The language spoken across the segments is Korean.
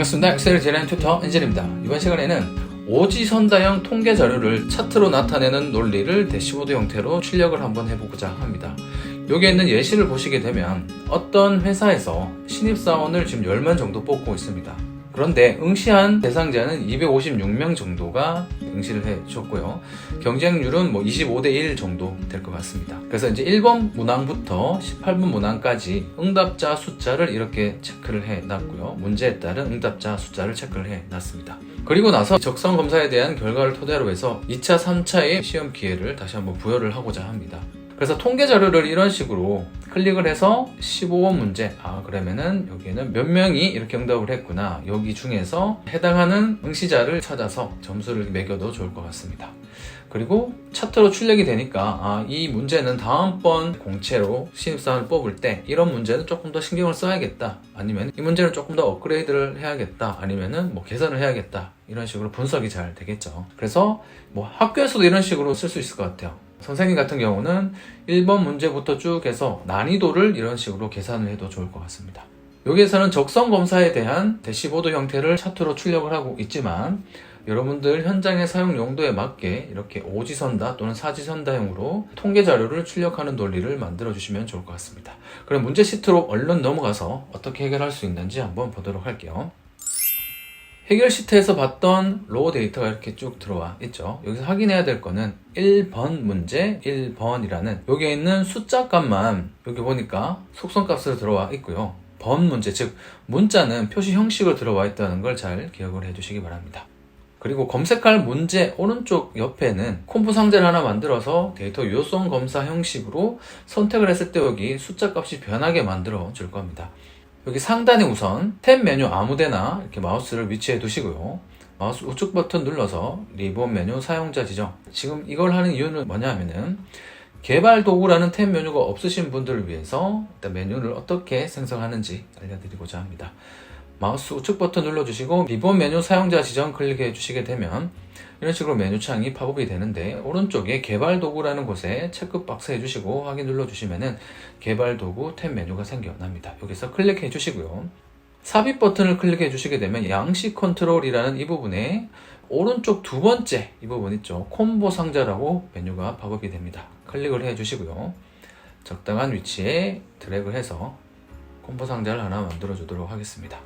반갑습니다. 엑셀을 진행하는 튜터 엔젤입니다. 이번 시간에는 오지선다형 통계 자료를 차트로 나타내는 논리를 대시보드 형태로 출력을 한번 해보고자 합니다. 여기에 있는 예시를 보시게 되면 어떤 회사에서 신입사원을 지금 10명 정도 뽑고 있습니다. 그런데 응시한 대상자는 256명 정도가 응시를 해 주셨고요. 경쟁률은 뭐 25대 1 정도 될 것 같습니다. 그래서 이제 1번 문항부터 18번 문항까지 응답자 숫자를 이렇게 체크를 해 놨고요. 문제에 따른 응답자 숫자를 체크를 해 놨습니다. 그리고 나서 적성 검사에 대한 결과를 토대로 해서 2차, 3차의 시험 기회를 다시 한번 부여를 하고자 합니다. 그래서 통계 자료를 이런 식으로 클릭을 해서 15번 문제. 아 그러면은 여기에는 몇 명이 이렇게 응답을 했구나. 여기 중에서 해당하는 응시자를 찾아서 점수를 매겨도 좋을 것 같습니다. 그리고 차트로 출력이 되니까 아, 이 문제는 다음번 공채로 신입사원을 뽑을 때 이런 문제는 조금 더 신경을 써야겠다. 아니면 이 문제는 조금 더 업그레이드를 해야겠다. 아니면은 뭐 개선을 해야겠다. 이런 식으로 분석이 잘 되겠죠. 그래서 뭐 학교에서도 이런 식으로 쓸 수 있을 것 같아요 선생님 같은 경우는 1번 문제부터 쭉 해서 난이도를 이런 식으로 계산을 해도 좋을 것 같습니다. 여기에서는 적성 검사에 대한 대시보드 형태를 차트로 출력을 하고 있지만 여러분들 현장의 사용 용도에 맞게 이렇게 오지선다 또는 사지선다형으로 통계 자료를 출력하는 논리를 만들어 주시면 좋을 것 같습니다. 그럼 문제 시트로 얼른 넘어가서 어떻게 해결할 수 있는지 한번 보도록 할게요. 해결 시트에서 봤던 로우 데이터가 이렇게 쭉 들어와 있죠. 여기서 확인해야 될 거는 1번 문제 1번이라는 여기에 있는 숫자 값만 여기 보니까 속성 값으로 들어와 있고요. 번 문제, 즉 문자는 표시 형식으로 들어와 있다는 걸 잘 기억을 해주시기 바랍니다. 그리고 검색할 문제 오른쪽 옆에는 콤보 상자를 하나 만들어서 데이터 요성 검사 형식으로 선택을 했을 때 여기 숫자 값이 변하게 만들어 줄 겁니다. 여기 상단에 우선 탭 메뉴 아무데나 이렇게 마우스를 위치해 두시고요. 마우스 우측 버튼 눌러서 리본 메뉴 사용자 지정. 지금 이걸 하는 이유는 뭐냐면은 개발 도구라는 탭 메뉴가 없으신 분들을 위해서 일단 메뉴를 어떻게 생성하는지 알려드리고자 합니다. 마우스 우측 버튼 눌러주시고 리본 메뉴 사용자 지정 클릭해 주시게 되면 이런 식으로 메뉴창이 팝업이 되는데 오른쪽에 개발 도구라는 곳에 체크 박스 해주시고 확인 눌러주시면은 개발 도구 탭 메뉴가 생겨납니다. 여기서 클릭해 주시고요. 삽입 버튼을 클릭해 주시게 되면 양식 컨트롤이라는 이 부분에 오른쪽 두 번째 이 부분 있죠. 콤보 상자라고 메뉴가 팝업이 됩니다. 클릭을 해 주시고요. 적당한 위치에 드래그 해서 콤보 상자를 하나 만들어 주도록 하겠습니다.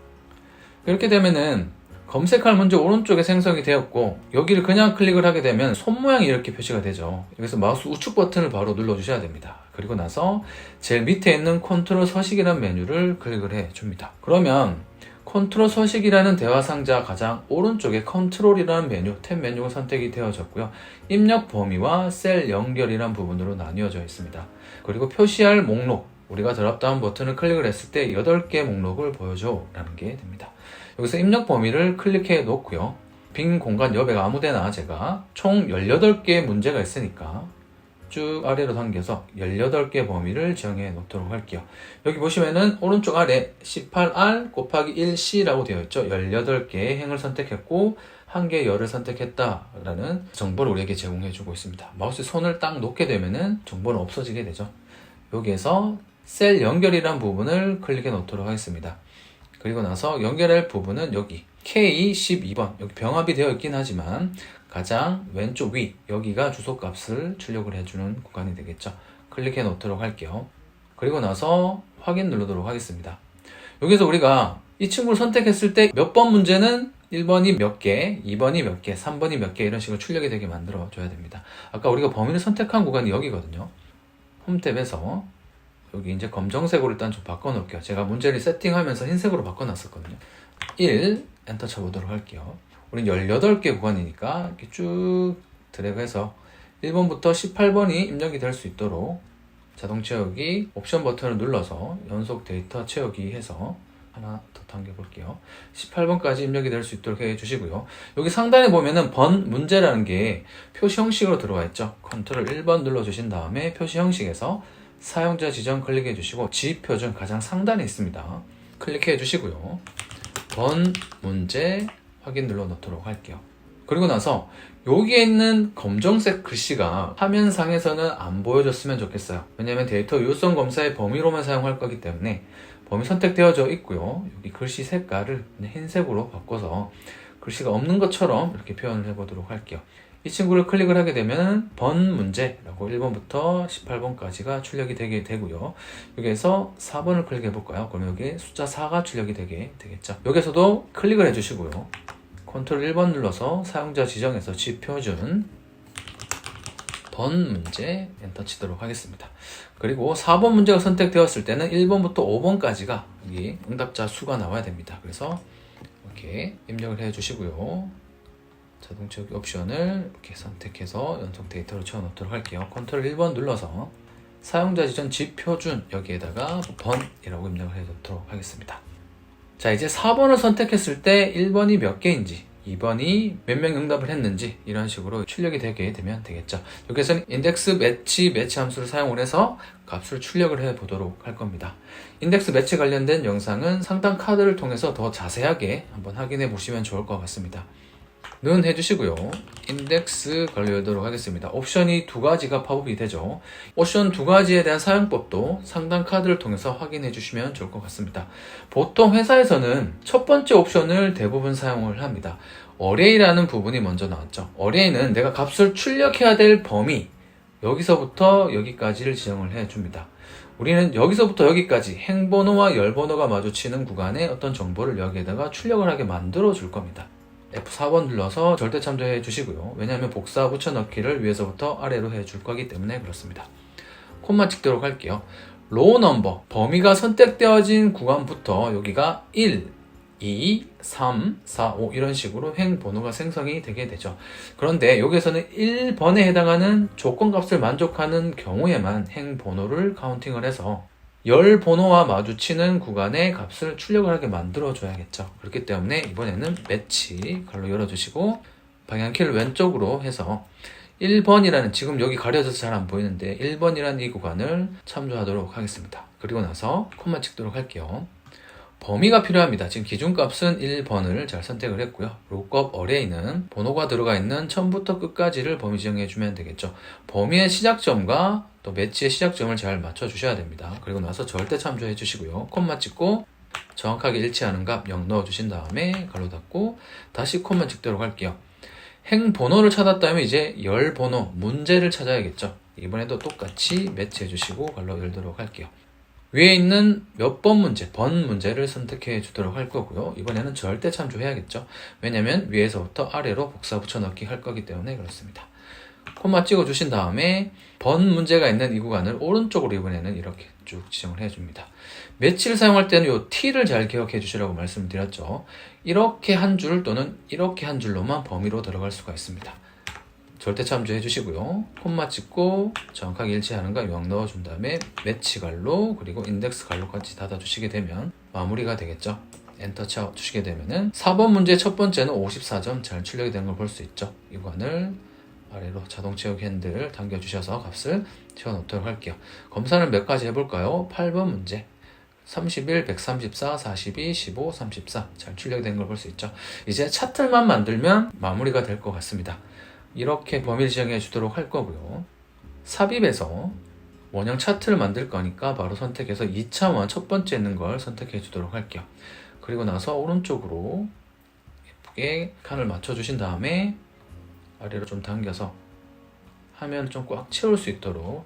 이렇게 되면은 검색할 문제 오른쪽에 생성이 되었고 여기를 그냥 클릭을 하게 되면 손 모양이 이렇게 표시가 되죠. 여기서 마우스 우측 버튼을 바로 눌러 주셔야 됩니다. 그리고 나서 제일 밑에 있는 컨트롤 서식이라는 메뉴를 클릭을 해 줍니다. 그러면 컨트롤 서식이라는 대화 상자 가장 오른쪽에 컨트롤이라는 메뉴 탭 메뉴가 선택이 되어졌고요. 입력 범위와 셀 연결이라는 부분으로 나뉘어져 있습니다. 그리고 표시할 목록 우리가 드랍다운 버튼을 클릭을 했을 때 8개 목록을 보여줘 라는 게 됩니다 여기서 입력 범위를 클릭해 놓고요. 빈 공간 옆에 아무데나 제가 총 18개의 문제가 있으니까 쭉 아래로 당겨서 18개 범위를 지정해 놓도록 할게요. 여기 보시면은 오른쪽 아래 18R 곱하기 1C라고 되어 있죠. 18개의 행을 선택했고 한개 열을 선택했다라는 정보를 우리에게 제공해 주고 있습니다. 마우스 손을 딱 놓게 되면은 정보는 없어지게 되죠. 여기에서 셀 연결이란 부분을 클릭해 놓도록 하겠습니다. 그리고 나서 연결할 부분은 여기. K12번. 여기 병합이 되어 있긴 하지만 가장 왼쪽 위 여기가 주소값을 출력을 해주는 구간이 되겠죠. 클릭해 놓도록 할게요. 그리고 나서 확인 누르도록 하겠습니다. 여기서 우리가 이 친구를 선택했을 때 몇 번 문제는 1번이 몇 개, 2번이 몇 개, 3번이 몇 개 이런 식으로 출력이 되게 만들어 줘야 됩니다. 아까 우리가 범위를 선택한 구간이 여기거든요. 홈탭에서 여기 이제 검정색으로 일단 좀 바꿔놓을게요. 제가 문제를 세팅하면서 흰색으로 바꿔놨었거든요. 1 엔터 쳐보도록 할게요. 우린 18개 구간이니까 이렇게 쭉 드래그해서 1번부터 18번이 입력이 될 수 있도록 자동 채우기 옵션 버튼을 눌러서 연속 데이터 채우기 해서 하나 더 당겨볼게요. 18번까지 입력이 될 수 있도록 해주시고요. 여기 상단에 보면은 번 문제라는 게 표시 형식으로 들어와 있죠. 컨트롤 1번 눌러주신 다음에 표시 형식에서 사용자 지정 클릭해 주시고 지표준 가장 상단에 있습니다. 클릭해 주시고요. 번 문제 확인 눌러 놓도록 할게요. 그리고 나서 여기에 있는 검정색 글씨가 화면상에서는 안 보여줬으면 좋겠어요. 왜냐면 데이터 유효성 검사의 범위로만 사용할 거기 때문에 범위 선택되어져 있고요. 여기 글씨 색깔을 흰색으로 바꿔서 글씨가 없는 것처럼 이렇게 표현을 해보도록 할게요. 이 친구를 클릭을 하게 되면 번 문제라고 1번부터 18번까지가 출력이 되게 되고요. 여기에서 4번을 클릭해 볼까요? 그럼 여기 숫자 4가 출력이 되게 되겠죠. 여기서도 클릭을 해주시고요. 컨트롤 1번 눌러서 사용자 지정에서 지표준 번 문제 엔터 치도록 하겠습니다. 그리고 4번 문제가 선택되었을 때는 1번부터 5번까지가 여기 응답자 수가 나와야 됩니다. 그래서 이렇게 입력을 해 주시고요. 자동 채우기 옵션을 이렇게 선택해서 연속 데이터로 채워놓도록 할게요. 컨트롤 1번 눌러서 사용자 지정 지표준 여기에다가 번이라고 입력을 해놓도록 하겠습니다. 자 이제 4번을 선택했을 때 1번이 몇 개인지 2번이 몇 명 응답을 했는지 이런 식으로 출력이 되게 되면 되겠죠. 여기서는 인덱스 매치 매치 함수를 사용을 해서 값을 출력을 해 보도록 할 겁니다. 인덱스 매치 관련된 영상은 상단 카드를 통해서 더 자세하게 한번 확인해 보시면 좋을 것 같습니다. 는 해주시고요. 인덱스 걸려도록 하겠습니다. 옵션이 두 가지가 팝업이 되죠. 옵션 두 가지에 대한 사용법도 상단 카드를 통해서 확인해 주시면 좋을 것 같습니다. 보통 회사에서는 첫 번째 옵션을 대부분 사용을 합니다. 어레이라는 부분이 먼저 나왔죠. 어레이는 내가 값을 출력해야 될 범위, 여기서부터 여기까지를 지정을 해 줍니다. 우리는 여기서부터 여기까지 행번호와 열번호가 마주치는 구간에 어떤 정보를 여기에다가 출력을 하게 만들어 줄 겁니다. F4번 눌러서 절대 참조해 주시고요. 왜냐하면 복사 붙여넣기를 위에서부터 아래로 해 줄 거기 때문에 그렇습니다. 콤마 찍도록 할게요. 로우 넘버, 범위가 선택되어진 구간부터 여기가 1, 2, 3, 4, 5 이런 식으로 행 번호가 생성이 되게 되죠. 그런데 여기서는 1번에 해당하는 조건 값을 만족하는 경우에만 행 번호를 카운팅을 해서 열 번호와 마주치는 구간의 값을 출력을 하게 만들어 줘야겠죠. 그렇기 때문에 이번에는 매치 갈로 열어주시고 방향키를 왼쪽으로 해서 1번이라는 지금 여기 가려져서 잘 안 보이는데 1번이라는 이 구간을 참조하도록 하겠습니다. 그리고 나서 콤마 찍도록 할게요. 범위가 필요합니다. 지금 기준값은 1번을 잘 선택을 했고요. 로컵 어레이는 번호가 들어가 있는 처음부터 끝까지를 범위 지정해 주면 되겠죠. 범위의 시작점과 또 매치의 시작점을 잘 맞춰 주셔야 됩니다. 그리고 나서 절대 참조해 주시고요. 콤마 찍고 정확하게 일치하는 값 0 넣어 주신 다음에 가로 닫고 다시 콤마 찍도록 할게요. 행 번호를 찾았다면 이제 열 번호 문제를 찾아야겠죠. 이번에도 똑같이 매치해 주시고 갈로 열도록 할게요. 위에 있는 몇 번 문제, 번 문제를 선택해 주도록 할 거고요. 이번에는 절대 참조해야겠죠. 왜냐면 위에서부터 아래로 복사 붙여넣기 할 거기 때문에 그렇습니다. 콤마 찍어 주신 다음에 번 문제가 있는 이 구간을 오른쪽으로 이번에는 이렇게 쭉 지정을 해 줍니다. 매치를 사용할 때는 이 T를 잘 기억해 주시라고 말씀드렸죠. 이렇게 한 줄 또는 이렇게 한 줄로만 범위로 들어갈 수가 있습니다. 절대 참조 해 주시고요. 콤마 찍고 정확하게 일치하는가 0 넣어준 다음에 매치 갈로 그리고 인덱스 갈로까지 닫아주시게 되면 마무리가 되겠죠. 엔터 쳐 주시게 되면은 4번 문제 첫 번째는 54점 잘 출력이 되는 걸 볼 수 있죠. 이 구간을 아래로 자동 채우기 핸들 당겨주셔서 값을 채워놓도록 할게요. 검사를 몇 가지 해볼까요? 8번 문제. 31, 134, 42, 15, 34. 잘 출력이 되는 걸볼 수 있죠. 이제 차트만 만들면 마무리가 될 것 같습니다. 이렇게 범위를 지정해 주도록 할 거고요. 삽입에서 원형 차트를 만들 거니까 바로 선택해서 2차원 첫 번째 있는 걸 선택해 주도록 할게요. 그리고 나서 오른쪽으로 예쁘게 칸을 맞춰 주신 다음에 아래로 좀 당겨서 화면을 좀 꽉 채울 수 있도록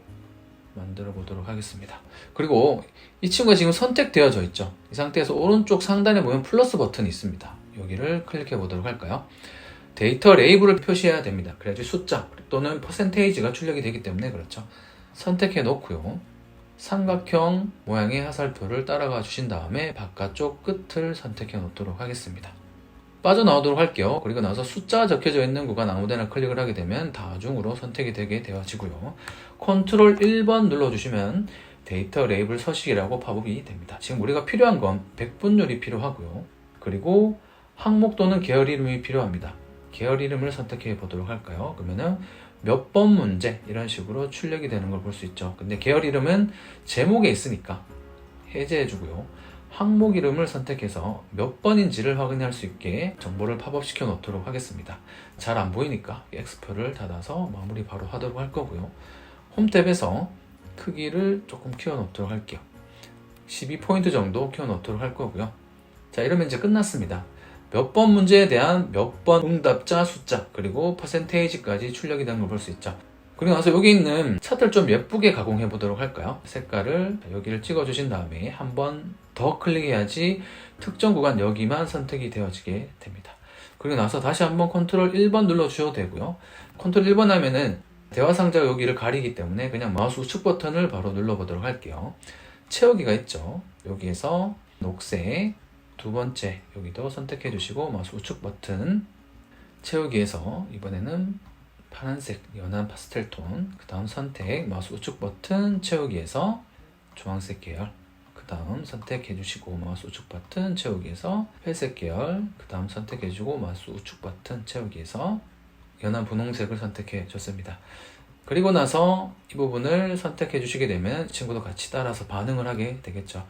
만들어 보도록 하겠습니다. 그리고 이 친구가 지금 선택되어져 있죠. 이 상태에서 오른쪽 상단에 보면 플러스 버튼이 있습니다. 여기를 클릭해 보도록 할까요? 데이터 레이블을 표시해야 됩니다. 그래야지 숫자 또는 퍼센테이지가 출력이 되기 때문에 그렇죠. 선택해 놓고요. 삼각형 모양의 화살표를 따라가 주신 다음에 바깥쪽 끝을 선택해 놓도록 하겠습니다. 빠져나오도록 할게요. 그리고 나서 숫자가 적혀져 있는 구간 아무데나 클릭을 하게 되면 다중으로 선택이 되게 되어지고요. 컨트롤 1번 눌러주시면 데이터 레이블 서식이라고 팝업이 됩니다. 지금 우리가 필요한 건 백분율이 필요하고요. 그리고 항목 또는 계열 이름이 필요합니다. 계열 이름을 선택해 보도록 할까요? 그러면은 몇 번 문제 이런 식으로 출력이 되는 걸 볼 수 있죠. 근데 계열 이름은 제목에 있으니까 해제해 주고요. 항목 이름을 선택해서 몇 번인지를 확인할 수 있게 정보를 팝업 시켜 놓도록 하겠습니다. 잘 안 보이니까 X표를 닫아서 마무리 바로 하도록 할 거고요. 홈탭에서 크기를 조금 키워 놓도록 할게요. 12포인트 정도 키워 놓도록 할 거고요. 자, 이러면 이제 끝났습니다. 몇 번 문제에 대한 몇 번 응답자 숫자 그리고 퍼센테이지까지 출력이 된 걸 볼 수 있죠. 그리고 나서 여기 있는 차트를 좀 예쁘게 가공해 보도록 할까요? 색깔을 여기를 찍어 주신 다음에 한 번 더 클릭해야지 특정 구간 여기만 선택이 되어지게 됩니다. 그리고 나서 다시 한번 컨트롤 1번 눌러 주셔도 되고요. 컨트롤 1번 하면은 대화 상자가 여기를 가리기 때문에 그냥 마우스 우측 버튼을 바로 눌러 보도록 할게요. 채우기가 있죠. 여기에서 녹색 두 번째 여기도 선택해 주시고 마우스 우측 버튼 채우기에서 이번에는 파란색 연한 파스텔 톤, 그 다음 선택, 마우스 우측 버튼 채우기에서 주황색 계열, 그 다음 선택해 주시고 마우스 우측 버튼 채우기에서 회색 계열, 그 다음 선택해 주고 마우스 우측 버튼 채우기에서 연한 분홍색을 선택해 줬습니다. 그리고 나서 이 부분을 선택해 주시게 되면 친구도 같이 따라서 반응을 하게 되겠죠.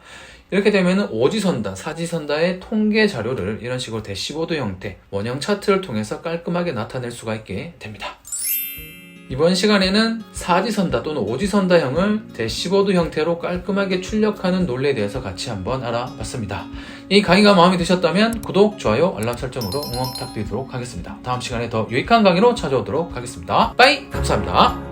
이렇게 되면 오지선다, 사지선다의 통계 자료를 이런 식으로 대시보드 형태, 원형 차트를 통해서 깔끔하게 나타낼 수가 있게 됩니다. 이번 시간에는 사지선다 또는 오지선다형을 대시보드 형태로 깔끔하게 출력하는 논리에 대해서 같이 한번 알아봤습니다. 이 강의가 마음에 드셨다면 구독, 좋아요, 알람 설정으로 응원 부탁드리도록 하겠습니다. 다음 시간에 더 유익한 강의로 찾아오도록 하겠습니다. 빠이! 감사합니다.